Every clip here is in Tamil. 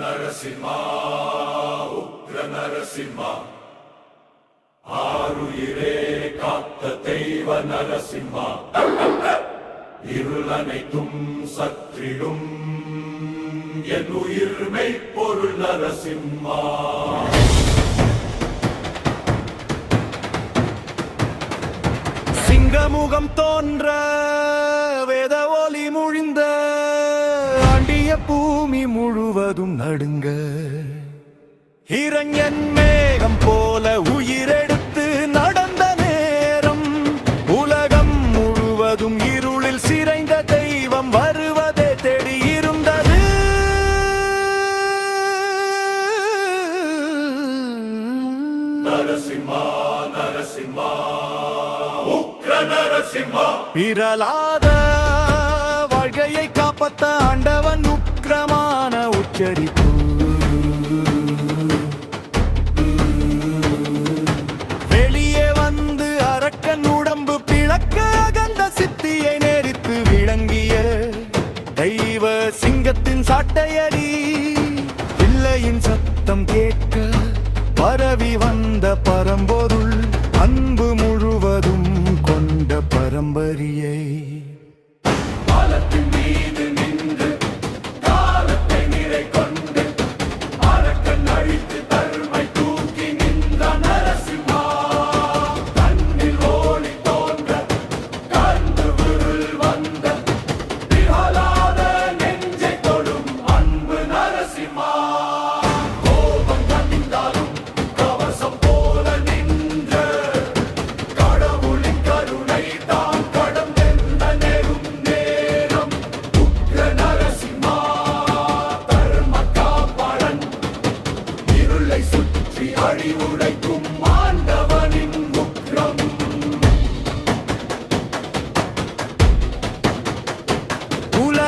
நரசிம்மா உக்ர நரசிம்மா ஆருயிரே காத்த தெய்வ நரசிம்மா இருளனைத்தும் சற்றிடும் என் உயிர் மெய்ப்பொருள் நரசிம்மா சிங்கமுகம் தோன்ற ஆண்டிய பூமி முழுவதும் நடுங்க. இரஞன் மேகம் போல உயிரெடுத்து நடந்த நேரம். உலகம் முழுவதும் இருளில் சிறைந்த தெய்வம் வருவதே தேடி இருந்தது. நரசிம்மா நரசிம்மா உக்ர நரசிம்மா. பிறலாத வாழ்க்கையை காப்பத்த ஆண்டவன் உக்கிரமான உச்சரிப்பு. வெளியே வந்து அரக்கன் உடம்பு பிளக்க அகந்த சித்தியை நேரித்து விளங்கிய தெய்வ சிங்கத்தின் சாட்டையடி. பிள்ளையின் சத்தம் கேட்க பரவி வந்த பரம்போ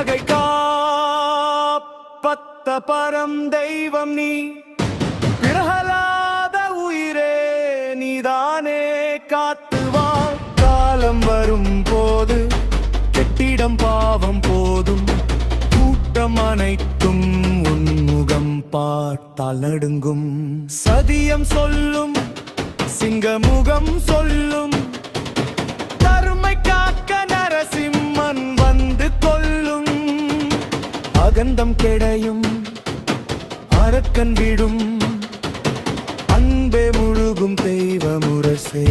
உலகை காப்பத்த பரம் தெய்வம் நீ. பிரகலாத உயிரே நீதானே காத்துவா காலம் வரும் போது கெட்டிடம் பாவம் போதும். கூட்டம் அனைத்தும் உன்முகம் பார்த்தால் நடுங்கும். சதியம் சொல்லும் சிங்கமுகம் சொல்லும். தருமை செந்தம் கிடையும் அரக்கன் விடும். அன்பே முழுகும் தெய்வமுரசே.